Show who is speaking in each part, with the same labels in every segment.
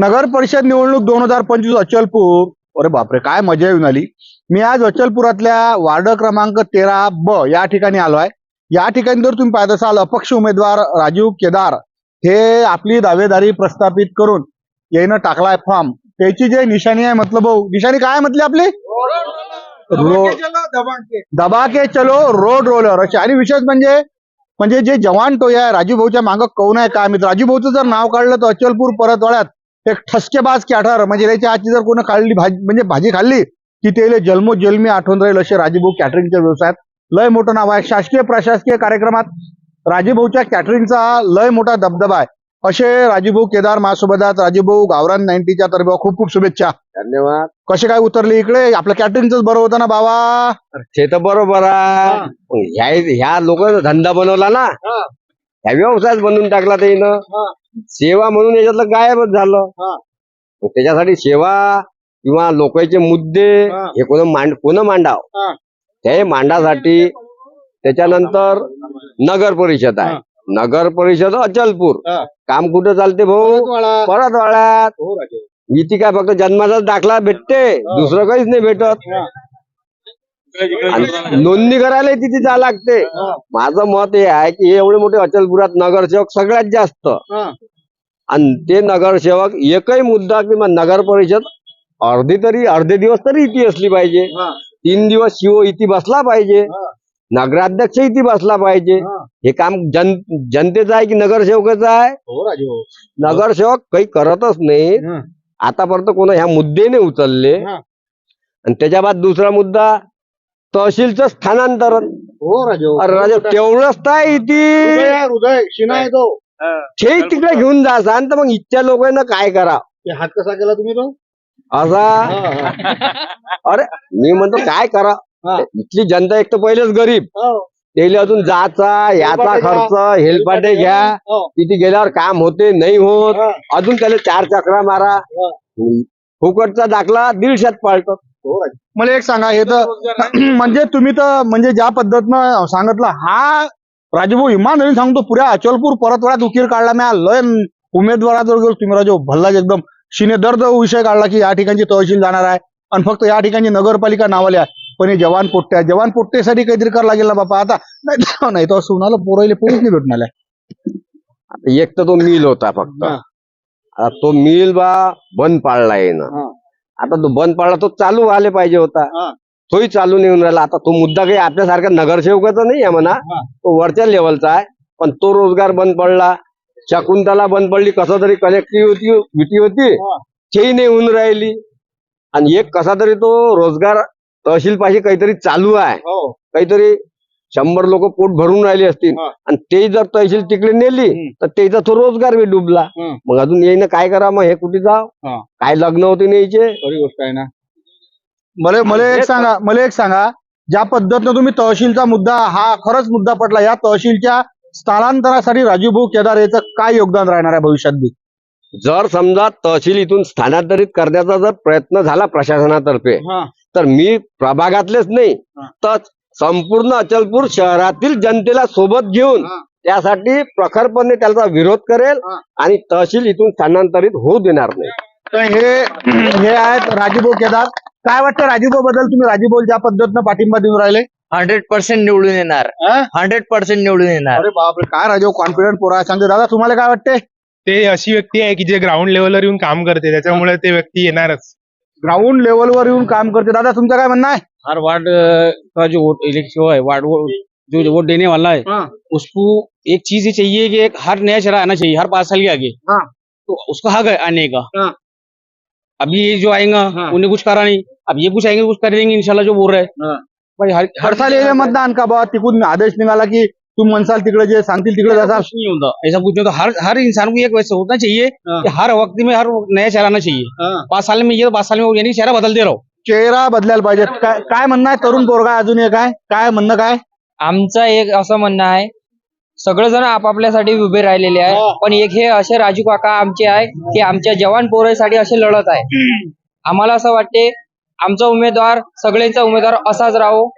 Speaker 1: नगर परिषद निवडणूक दोन हजार पंचवीस अचलपूर. अरे बापरे काय मजा येऊन आली. मी आज अचलपुरातल्या वार्ड क्रमांक तेरा ब या ठिकाणी आलो आहे या ठिकाणी जर तुम्ही पाहत असाल अपक्ष उमेदवार राजीव केदार हे आपली दावेदारी प्रस्थापित करून यानं टाकलाय फॉर्म. त्याची जे निशाणी आहे म्हटलं भाऊ निशाणी काय म्हटली आपली? रोड दबा के चलो रोड रोलर अशी आणि विशेष म्हणजे म्हणजे जे जवान टोया आहे राजू भाऊच्या मागं कौन आहे काय मित्र राजू भाऊचं जर नाव काढलं तर अचलपूर परतवाड्यात एक ठसकेबाज की आठार. म्हणजे त्याच्या आजची जर कोणी खाल्ली भाजी म्हणजे भाजी खाल्ली की ते जन्मो जन्मी आठवण राहील असे राजूभाऊ कॅटरिंगच्या व्यवसायात. लय मोठं नाव आहे. शासकीय प्रशासकीय कार्यक्रमात राजूभाऊच्या कॅटरिंगचा लय मोठा दबदबा आहे. असे राजूभाऊ केदार आहेत राजूभाऊ गावरान नाईन्टीच्या तर्फे खूप खूप शुभेच्छा.
Speaker 2: धन्यवाद.
Speaker 1: कसे काय उतरले इकडे? आपलं कॅटरिंगच बरं होतं ना बाबा?
Speaker 2: ते तर बरोबर आहे. ह्या लोक धंदा बनवला ना. ह्या व्यवसाय बनवून टाकला त्यानं सेवा म्हणून याच्यातलं गायबच झालं. मग त्याच्यासाठी सेवा किंवा लोकांचे मुद्दे
Speaker 1: हा.
Speaker 2: कोण मांड कोण मांडाव. ते मांडासाठी त्याच्यानंतर नगर परिषद आहे. नगर परिषद अचलपूर. काम कुठं चालते भाऊ? परत वाड्यात
Speaker 1: हो,
Speaker 2: इथे काय फक्त जन्माचा दाखला भेटते दुसरं काहीच नाही भेटत. नोंदणी करायला तिथे जा लागते. माझं मत हे आहे की हे एवढे मोठे अचलपुरात नगरसेवक सगळ्यात जास्त. आणि ते नगरसेवक एकही मुद्दा किंवा नगर परिषद अर्धी तरी अर्धे दिवस तरी इथे असली पाहिजे. तीन दिवस शिव इथे बसला पाहिजे. नगराध्यक्ष इथे बसला पाहिजे. हे. काम जन जनतेचं आहे की नगरसेवकाचं आहे?
Speaker 1: हो
Speaker 2: नगरसेवक काही करतच नाही आतापर्यंत कोण ह्या मुद्दे नाही उचलले. आणि त्याच्या बाद दुसरा मुद्दा तहसीलचं स्थानांतरण.
Speaker 1: हो राजू
Speaker 2: अरे राजा तेवढंच तर इथे.
Speaker 1: हृदय शिना आहे तो.
Speaker 2: ते तिकडे घेऊन जा सांग तर मग इथच्या लोकांना काय करा.
Speaker 1: ते हात कसा केला तुम्ही तो?
Speaker 2: असा. अरे मी म्हणतो काय करा?
Speaker 1: हा.
Speaker 2: इथली जनता एक तर पहिलेच गरीब. त्याला अजून जाचा याचा. खर्च हेलपाटे घ्या.
Speaker 1: हो.
Speaker 2: तिथे गेल्यावर काम होते नाही होत.
Speaker 1: हा.
Speaker 2: अजून त्याला चार चक्रा मारा.
Speaker 1: हा.
Speaker 2: फुकटचा दाखला दीडशात पाळतो.
Speaker 1: मला एक सांगा हे तर म्हणजे तुम्ही तर म्हणजे ज्या पद्धतीनं सांगितलं हा राजभाऊ इमानदारी सांगतो पुऱ्या अचलपूर परतवाड्यात उकीर काढला मी लय उमेदवाराजवळ गेलो तुम्ही राजू भल्लाच एकदम. शिने दर्द विषय काढला की या ठिकाणची तहसील जाणार आहे आणि फक्त या ठिकाणी नगरपालिका नावाले आहे. पण हे जवान पोट्टे आहे. जवान पोट्टेसाठी काहीतरी करावं लागेल ना बापा. आता नाही नाही तर सुनाला पोरायले पोलीस नाही आल्या
Speaker 2: एक तर तो मिल होता फक्त.
Speaker 1: हा.
Speaker 2: तो मिल बा बंद पाडला येणं. आता तो बंद पाडला तो चालू व्हायला पाहिजे होता. तोही चालू नाही होऊन राहिला. आता तो मुद्दा काही आपल्यासारखा नगरसेवकाचा नाही आहे म्हणा. तो वरच्या लेवलचा आहे. पण तो रोजगार बंद पडला. शकुंतला बंद पडली. कसा तरी कनेक्टिव्हिटी होती. तेही नाही होऊन राहिली. आणि एक कसा तरी तो रोजगार तहसील पाशी काहीतरी चालू आहे.
Speaker 1: हो.
Speaker 2: काहीतरी शंभर लोक पोट भरून राहिले असतील. आणि ते जर तहसील तिकडे नेली. तर त्याचा तो रोजगार बी डुबला. मग अजून येईन काय करा मग हे कुठे जाव. काय लग्न होते न्यायचे
Speaker 1: खरी गोष्ट आहे ना मला मला एक सांगा मला एक सांगा ज्या पद्धतीनं तुम्ही तहसीलचा मुद्दा हा खरंच मुद्दा पडला या तहसीलच्या स्थलांतरासाठी राजूभाऊ केदार याचं काय योगदान राहणार आहे भविष्यात बी
Speaker 2: जर समजा तहसील इथून स्थानांतरित करण्याचा जर प्रयत्न झाला प्रशासनातर्फे तर मी प्रभागातलेच नाही. तर संपूर्ण अचलपूर शहरातील जनतेला सोबत घेऊन. त्यासाठी प्रखरपणे त्याचा विरोध करेल. आणि तहसील इथून स्थानांतरित होऊ देणार नाही.
Speaker 1: तर हे हे आहेत राजूभाऊ केदार. काय वाटतं राजूभाऊ बद्दल? तुम्ही राजूभाऊ ज्या पद्धतीनं पाठिंबा देऊन राहिले?
Speaker 3: हंड्रेड पर्सेंट निवडून येणार.
Speaker 1: हा?
Speaker 3: हंड्रेड पर्सेंट निवडून येणार.
Speaker 1: अरे बापरे काय राजू कॉन्फिडंट पोरा. सांगते दादा तुम्हाला काय वाटते?
Speaker 4: ते अशी व्यक्ती आहे की जे ग्राउंड लेवलवर येऊन काम करते. त्याच्यामुळे ते व्यक्ती येणारच.
Speaker 1: ग्राउंड लेवलवर येऊन काम करते. दादा तुमचं काय म्हणणं आहे?
Speaker 5: हर वार्ड का जो वोट इलेक्शन है वार्ड वो- जो वोट देने वाला है
Speaker 1: हाँ।
Speaker 5: उसको एक चीज़ ही चाहिए कि एक हर नया चेहरा आना चाहिए हर पाँच साल के आगे
Speaker 1: हाँ।
Speaker 5: तो उसका हक है आने का
Speaker 1: हाँ।
Speaker 5: अभी ये जो आएगा
Speaker 1: हाँ।
Speaker 5: उन्हें कुछ करा नहीं अब ये कुछ आएँगे कुछ कर देंगे इनशाला जो बोल रहे
Speaker 1: हाँ।
Speaker 5: हैं भाई हर
Speaker 1: हर साल येणे मतदान का बा तिकून आदेश निघाला की तुम म्हणसाल तिकडे जे सांगतील तिकडे
Speaker 5: ऐसा
Speaker 1: जासा
Speaker 5: कुछ नहीं होता ऐसा कुछ नहीं होता हर हर इंसान को एक वैसे होना चाहिए
Speaker 1: हाँ।
Speaker 5: कि हर वक्त में हर नया चेहरा आना चाहिए पाँच साल में ये तो पाँच साल में यानी चेहरा बदलते रहो
Speaker 1: चेहरा बदलायला पाहिजे. काय काय म्हणणं आहे? तरुण पोरगा अजून एक आहे. काय म्हणणं काय?
Speaker 3: आमचं एक असं म्हणणं आहे. सगळेजण आपापल्यासाठी उभे राहिलेले आहे. पण एक हे असे राजू काका आमचे आहे की आमच्या जवान पोरासाठी असे लढत आहे. आम्हाला असं वाटते आमचा उमेदवार सगळ्यांचा उमेदवार असाच राहो.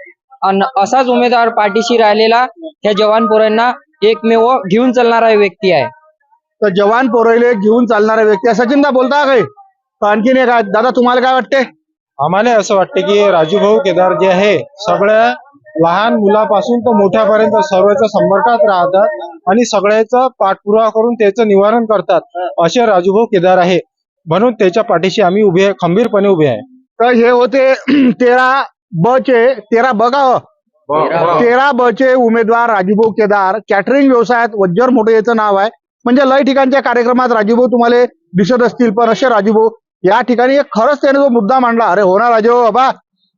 Speaker 3: आणि असाच उमेदवार पाठीशी राहिलेला ह्या जवान पोरांना एकमेव घेऊन चालणारा व्यक्ती आहे.
Speaker 1: तर जवान पोरहिले घेऊन चालणारे व्यक्ती आहे. सचिनदा बोलता काही? तर आणखीन एक आहे. दादा तुम्हाला काय वाटते?
Speaker 4: आम्हाला असं वाटतं की राजूभाऊ केदार जे आहे सगळ्या लहान मुलापासून तर मोठ्यापर्यंत सर्वच्या संपर्कात राहतात आणि सगळ्याचा पाठपुरावा करून त्याचं निवारण करतात असे राजूभाऊ केदार आहे. म्हणून त्याच्या पाठीशी आम्ही उभे आहे खंबीरपणे उभे आहे.
Speaker 1: तर हे होते तेरा ब चे तेरा ब का हो? तेरा ब चे उमेदवार राजूभाऊ केदार. कॅटरिंग व्यवसायात वज्जर मोठे याचं नाव आहे. म्हणजे लय ठिकाणच्या कार्यक्रमात राजूभाऊ तुम्हाला दिसत असतील पण असे राजूभाऊ या ठिकाणी खरंच त्याने जो मुद्दा मांडला अरे हो ना राजू हो, बाबा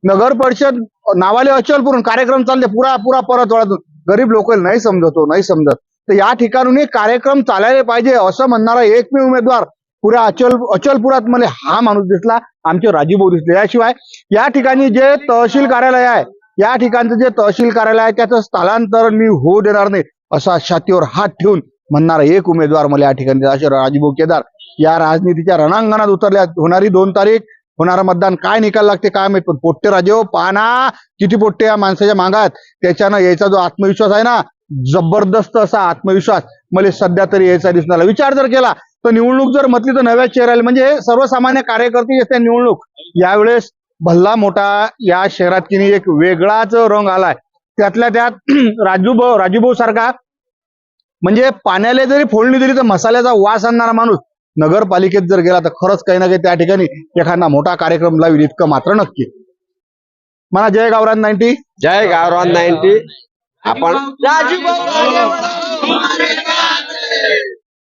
Speaker 1: नगर परिषद नावाले अचलपूरून कार्यक्रम चालले पुरा पुरा परत वळातून गरीब लोक नाही समजत नाही समजत. तर या ठिकाणून कार्यक्रम चालायला पाहिजे असं म्हणणारा एकमेव उमेदवार पुऱ्या अचल अचलपुरात मला हा माणूस दिसला आमचे राजीभाऊ दिसले. याशिवाय या ठिकाणी जे तहसील कार्यालय आहे या ठिकाणचं जे तहसील कार्यालय आहे त्याचं स्थलांतर मी होऊ देणार नाही असा छातीवर हात ठेवून म्हणणारा एक उमेदवार मला या ठिकाणी असे राजीभाऊ केदार. या राजनीतीच्या रणांगणात उतरल्या. होणारी दोन तारीख होणारं मतदान काय निकाल लागते काय माहीत पण पोट्टे राजे हो, पाना किती पोट्टे या माणसाच्या मागात त्याच्यानं यायचा जो आत्मविश्वास आहे ना जबरदस्त असा आत्मविश्वास मला सध्या तरी यायचा दिसणार. विचार जर केला तर निवडणूक जर म्हटली तर नव्या चेहऱ्याला म्हणजे सर्वसामान्य कार्यकर्ते असते निवडणूक यावेळेस भल्ला मोठा या शहरात किनी एक वेगळाच रंग आलाय. त्यातल्या त्यात राजूभाऊ राजूभाऊ सारखा म्हणजे पाण्याला जरी फोडणी दिली तर मसाल्याचा वास आणणारा माणूस नगरपालिकेत जर गेला तर खरंच काही ना काही त्या ठिकाणी एखादा मोठा कार्यक्रम लावेल इतकं मात्र नक्की. म्हणा जय गावरान नाईन्टी.
Speaker 2: जय गावरान नाईन्टी. आपण